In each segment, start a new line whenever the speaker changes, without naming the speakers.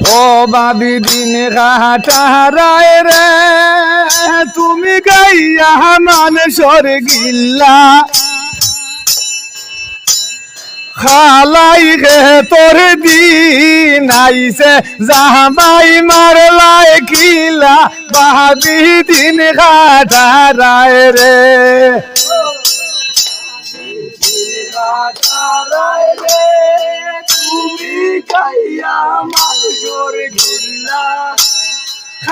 ও বাবি দিন ঘাটারায় রে, তুমি গাইয়া মানুষর গিল্লা খালাই গে তোর দিন আইসে জামাই মারলাই কিলা বাবি দিন ঘাটারায় রে।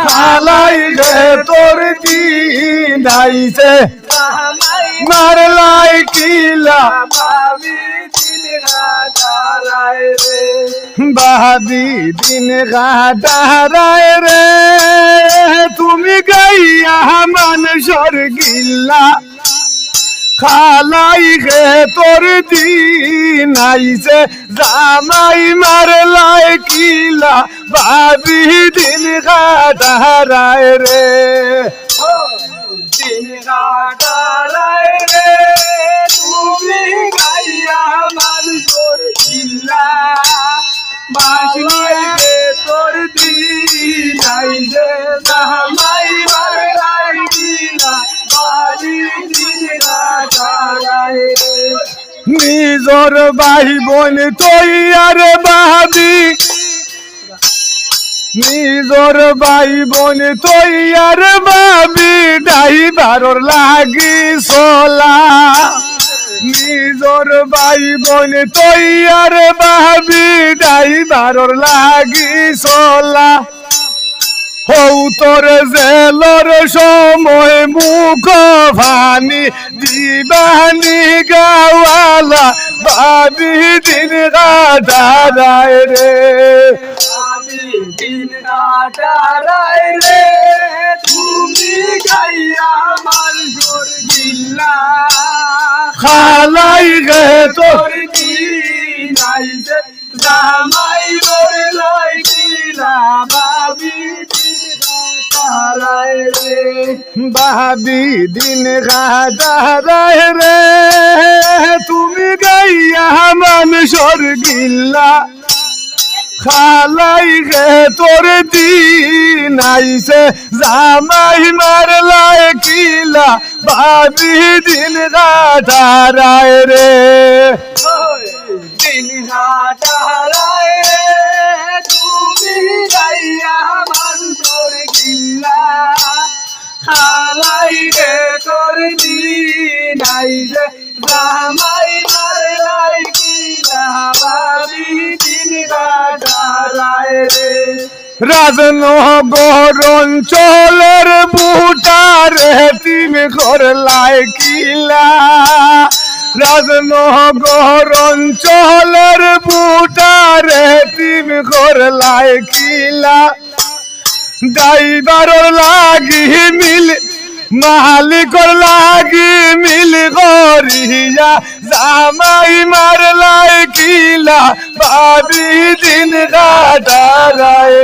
খালাই রে তোর দিন আইসে মারলাই কিলা বাবি দিন গাদারায় রে। তুমি গাইয়া মানুষর গিল্লা খালাই গে তোর দিন আইসে জামাই মারলাই কিলা, বাবি দিন ঘাটারায় রে।
তোর দিন আইসে জামাই
নিজর ভাই বোন তৈ আর বাবি নিজর ভাই বোন তৈ আর বাবি ডাইবারর লাগি সোলা নিজর ভাই বোন তৈ আর বাবি ডাইবারর লাগি সোলা হৌ তোর জেলর সময় মুখ ভানি দিবানি গাওয়ালা বাবি দিন গাডারায় রে।
আমি দিন কাটারাই রে তুমি গাইয়া আমার সুর গিল্লা
খালাই গে তোর
তোর দিন জামাই বলে লাই কাটারাই রে
বাবি দিন গাডারায় রে। তুমি গাইয়া মানুষর গিল্লা খালাই গে তোর দিন আইসে জামাই মারলাই কিলা। বাবি দিন গাডারায় রে।
দিন কাটারাই রে। কিলা বাবি দিন কাটারাই রে।
রাজনগর অঞ্চলের বুটার তুমি করলাই কিলা। রাজনগর অঞ্চলের বুটার তুমি করলাই কিলা। ড্রাইভার লাগি মিল মালিকর লাগি মিল গরিয়া জামাই মারলাই কিলা ভাবি দিন কাটারায়